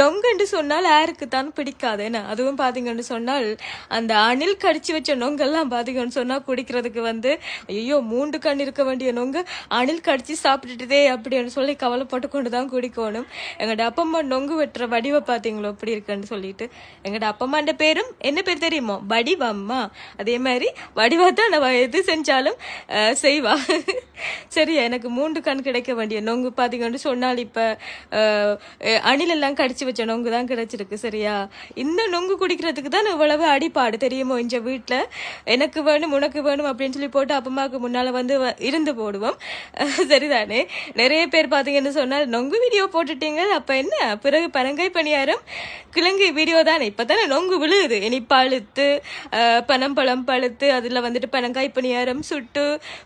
நொங்குன்னு சொன்னால் யாருக்கு தான் பிடிக்காது. என்ன? அதுவும் பாத்தீங்கன்னு சொன்னால் அந்த அணில் கடிச்சு வச்ச நொங்கெல்லாம் பாத்தீங்கன்னு சொன்னா குடிக்கிறதுக்கு வந்து ஐயோ மூன்று கண் இருக்க வேண்டிய நொங்கு அணில் கடிச்சு சாப்பிட்டுட்டதே அப்படின்னு சொல்லி கவலைப்பட்டு கொண்டு தான் குடிக்கணும். எங்கட அப்பம்மா நொங்கு வெட்டுற வடிவை பாத்தீங்களோ அப்படி இருக்குன்னு சொல்லிட்டு. எங்கட அப்பம்மாண்ட பேரும் என்ன பேர் தெரியுமோ? வடிவம்மா. அதே மாதிரி வடிவா தான் நம்ம எது செஞ்சாலும் செய்வா. சரி எனக்கு மூண்டு கண் கிடைக்க வேண்டிய நொங்கு பாத்தீங்கன்னு சொன்னால் இப்ப அணில் எல்லாம் கடிச்சு வச்ச நொங்கு தான் கிடைச்சிருக்கு சரியா? இந்த நொங்கு குடிக்கிறதுக்கு தான் இவ்வளவு அடிப்பாடு தெரியுமோ இந்த வீட்டில் எனக்கு வேணும் உனக்கு வேணும் அப்படின்னு சொல்லி போட்டு அப்பமாவுக்கு முன்னால வந்து வ- இருந்து போடுவோம். சரிதானே? நிறைய பேர் பார்த்தீங்கன்னு சொன்னால் நொங்கு வீடியோ போட்டுட்டீங்க அப்ப என்ன? பிறகு பனங்காய் பணியாரம் கிழங்கு வீடியோ தானே? இப்பதானே நொங்கு விழுகுது. இனி பழுத்து பனம் பனம்பழம் பழுத்து அதில் வந்துட்டு பனங்காய் பணியாரம் சுட்டு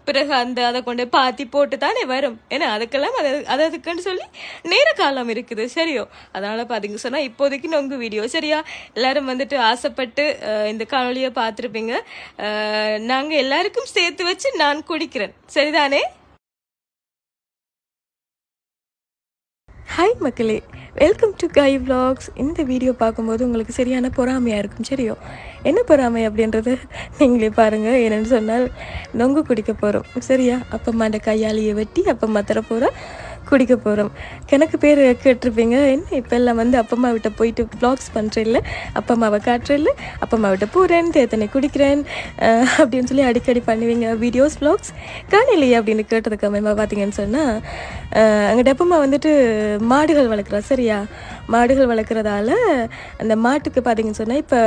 பிறகு அந்த அதை கொண்டு பாத்தி போட்டு தானே வரும். ஏன்னா அதுக்கெல்லாம் அது அது அதுக்குன்னு சொல்லி நேர காலம் இருக்குது சரியோ? அதனால பாத்தீங்க சொன்னா இப்போதைக்கு நொங்கு வீடியோ. சரியா? எல்லாரும் வந்துட்டு ஆசைப்பட்டு இந்த காணொலியை பார்த்துருப்பீங்க. நாங்கள் நாங்க எல்லாருக்கும் சேர்த்து வச்சு நான் குடிக்கிறேன். சரிதானே? ஹாய் மக்களே. வெல்கம் டு கை விளாக்ஸ் இந்த வீடியோ பார்க்கும்போது உங்களுக்கு சரியான பொறாமையாக இருக்கும் சரியோ? என்ன பொறாமை அப்படின்றது நீங்களே பாருங்கள் என்னென்னு சொன்னால் நொங்கு குடிக்க போகிறோம் சரியா? அப்பம்மா அந்த கையாலேயே வெட்டி அப்பம்மா தர போகிறோம் குடிக்க போகிறோம் கணக்கு பேர் கேட்டிருப்பீங்க. என்ன இப்போ எல்லாம் வந்து அப்பம்மா விட்ட போயிட்டு ப்ளாக்ஸ் vlogs இல்லை அப்பம்மாவை காட்டுறேன்ல? அப்பம்மா விட்ட போகிறேன் தேத்தனை குடிக்கிறேன் அப்படின்னு சொல்லி அடிக்கடி பண்ணுவீங்க. வீடியோஸ் ப்ளாக்ஸ் காணலையே அப்படின்னு கேட்டதுக்கு அம்மா பார்த்தீங்கன்னு சொன்னால் அங்கே அப்பம்மா வந்துட்டு மாடுகள் வளர்க்குறா சரியா? மாடுகள் வளர்க்குறதால அந்த மாட்டுக்கு பார்த்தீங்கன்னு சொன்னால் இப்போ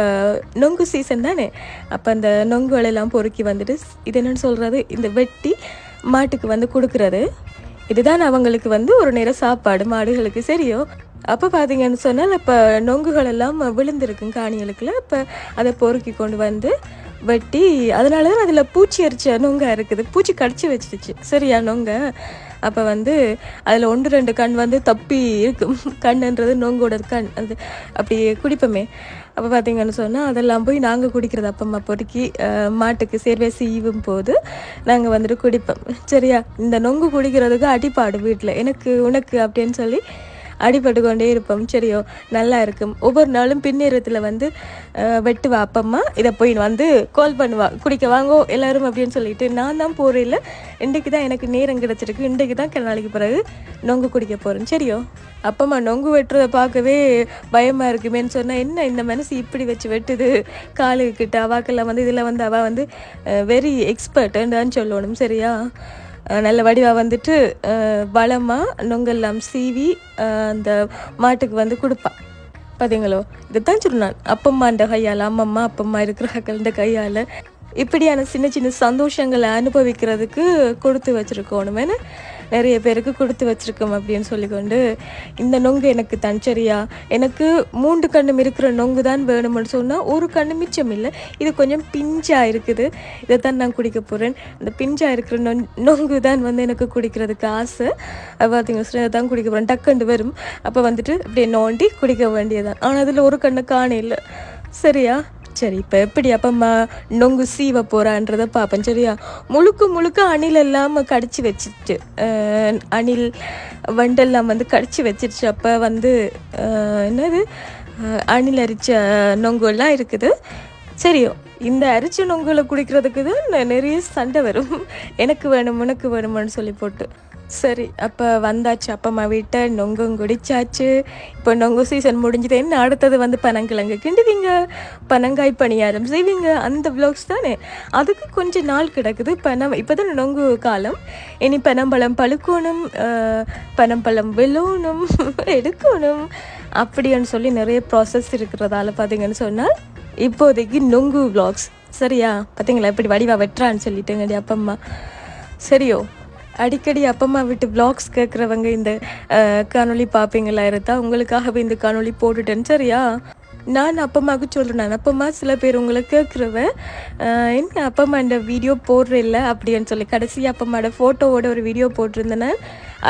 நொங்கு சீசன் தானே? அப்போ அந்த நொங்குகளெல்லாம் பொறுக்கி வந்துட்டு இது என்னென்னு சொல்கிறது இந்த வெட்டி மாட்டுக்கு வந்து கொடுக்குறது. இதுதான் அவங்களுக்கு வந்து ஒரு நேரம் சாப்பாடு மாடுகளுக்கு. சரியோ? அப்போ பார்த்தீங்கன்னு சொன்னால் இப்போ நொங்குகள் எல்லாம் விழுந்திருக்கும் காணிகளுக்குள்ள. இப்போ அதை பொறுக்கி கொண்டு வந்து வெட்டி அதனால தான் அதில் பூச்சி அரிச்ச நொங்காக இருக்குது. பூச்சி கடிச்சு வச்சிருச்சு. சரியா நொங்க? அப்போ வந்து அதில் ஒன்று ரெண்டு கண் வந்து தப்பி இருக்கும். கண்ணுன்றது நொங்கோட கண். அது அப்படி குடிப்போமே. அப்போ பார்த்தீங்கன்னு சொன்னால் அதெல்லாம் போய் நாங்கள் குடிக்கிறது அப்பம்மா பொறுக்கி மாட்டுக்கு சேர்வே சீவும் போது நாங்கள் வந்துட்டு குடிப்போம். சரியா? இந்த நொங்கு குடிக்கிறதுக்கு அடிப்பாடு வீட்டில் எனக்கு உனக்கு அப்படின்னு சொல்லி அடிபட்டு கொண்டே இருப்போம். சரியோ நல்லா இருக்கும். ஒவ்வொரு நாளும் பின்னேரத்தில் வந்து வெட்டுவா அப்பம்மா? இதை போய் வந்து கால் பண்ணுவா. குடிக்க வாங்கோ எல்லாரும் அப்படின்னு சொல்லிட்டு நான் தான் போகிறேன் இன்றைக்கு தான் எனக்கு நேரம் கிடச்சிருக்கு. இன்றைக்கு தான் நாளைக்கு பிறகு நொங்கு குடிக்க போகிறேன் சரியோ அப்பம்மா நொங்கு வெட்டுறதை பார்க்கவே பயமாக இருக்குமேன்னு சொன்னால் என்ன இந்த மனசு இப்படி வச்சு வெட்டுது? காலுக்கிட்ட அவாக்கெல்லாம் வந்து இதில் வந்து அவள் வந்து வெரி எக்ஸ்பர்ட்டுன்னு சொல்லணும் சரியா? நல்ல வடிவாக வந்துட்டு வளமாக நொங்கெல்லாம் சீவி அந்த மாட்டுக்கு வந்து கொடுப்பான் பார்த்தீங்களோ இதுதான் சொன்னான் அப்பம்மாண்ட கையால் அம்மம்மா அப்பம்மா இருக்கிற கையால். இப்படியான சின்ன சின்ன சந்தோஷங்களை அனுபவிக்கிறதுக்கு கொடுத்து வச்சுருக்கோணுமேனு நிறைய பேருக்கு கொடுத்து வச்சிருக்கோம் அப்படின்னு சொல்லிக்கொண்டு இந்த நொங்கு எனக்கு தனிச்சரியா சரியா எனக்கு மூன்று கண்ணும் இருக்கிற நொங்கு தான் வேணும்னு சொன்னால் ஒரு கண்ணு மிச்சம் இல்லை. இது கொஞ்சம் பிஞ்சாக இருக்குது. இதை தான் நான் குடிக்க போகிறேன் இந்த பிஞ்சாக இருக்கிற நொ நொங்கு தான் வந்து எனக்கு குடிக்கிறதுக்கு ஆசை. அது பார்த்தீங்கன்னா இதை தான் குடிக்க போகிறேன் டக்குண்டு வரும். அப்போ வந்துட்டு அப்படியே நோண்டி குடிக்க வேண்டியதான் ஆனால் அதில் ஒரு கண்ணு காண இல்லை. சரியா? சரி இப்போ எப்படி அப்பம்மா நொங்கு சீவ போகிறான்றத பார்ப்பேன் சரியா? முழுக்க முழுக்க அணில் எல்லாம் கடிச்சு வச்சிட்டு அணில் வண்டெல்லாம் வந்து கடிச்சு வச்சிருச்சு. அப்போ வந்து என்னது? அணில் அரிச்ச நொங்கு எல்லாம் இருக்குது. சரியோ இந்த அரிச்ச நொங்குல குடிக்கிறதுக்கு தான் நிறைய சண்டை வரும். எனக்கு வேணும் உனக்கு வேணுமான்னு சொல்லி போட்டு. சரி அப்போ வந்தாச்சு. அப்பம்மா வீட்டை நொங்கும் குடிச்சாச்சு. இப்போ நொங்கு சீசன் முடிஞ்சது. என்ன அடுத்தது வந்து பனங்கிழங்கு? கிண்டுவீங்க. பனங்காய் பணியாரம் செய்வீங்க. அந்த விளாக்ஸ் தானே. அதுக்கு கொஞ்சம் நாள் கிடக்குது. பனம் இப்போ தான் நொங்கு காலம். இனி பனம்பழம் பழுக்கணும் பனம்பழம் விழணும் எடுக்கணும். அப்படின்னு சொல்லி நிறைய ப்ராசஸ் இருக்கிறதால பார்த்தீங்கன்னு சொன்னால் இப்போதைக்கு நொங்கு ப்ளாக்ஸ் சரியா? பார்த்தீங்களா இப்படி வடிவா வெட்டுறான்னு சொல்லிட்டுங்கடி அப்பம்மா சரியோ? அடிக்கடி அப்பம்மா விட்டு vlogs கேட்குறவங்க இந்த காணொலி காணொளி பார்ப்பீங்களா இருந்தா உங்களுக்காகவே இந்த காணொலி போட்டுட்டேன். சரியா? நான் அப்பம்மாவுக்கு சொல்கிறேன் நான் அப்பம்மா சில பேர் உங்களை கேட்குறவன் என்ன அப்பம்மா இந்த வீடியோ போடுறில்ல அப்படின்னு சொல்லி கடைசி அப்பம்மாவோட ஃபோட்டோவோட ஒரு வீடியோ போட்டிருந்தேன்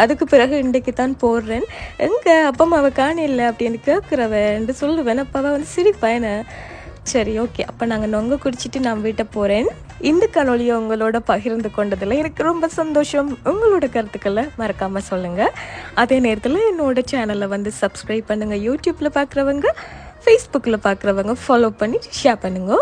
அதுக்கு பிறகு இன்றைக்கு தான் போடுறேன். எங்கே அப்பம்மாவை காணல அப்படின்னு கேட்குறவன் என்று சொல்லுவேன். அப்பாவை வந்து சிரிப்பேன் என்ன? சரி ஓகே அப்போ நாங்கள் நொங்க குடிச்சிட்டு நான் வீட்டை போகிறேன் இந்த காணொலியை உங்களோட பகிர்ந்து கொண்டதில் எனக்கு ரொம்ப சந்தோஷம். உங்களோட கருத்துக்களை மறக்காமல் சொல்லுங்கள் அதே நேரத்தில் என்னோட சேனலை வந்து சப்ஸ்கிரைப் பண்ணுங்கள் யூடியூப்பில் பார்க்குறவங்க ஃபேஸ்புக்கில் பார்க்குறவங்க ஃபாலோ பண்ணி ஷேர் பண்ணுங்க.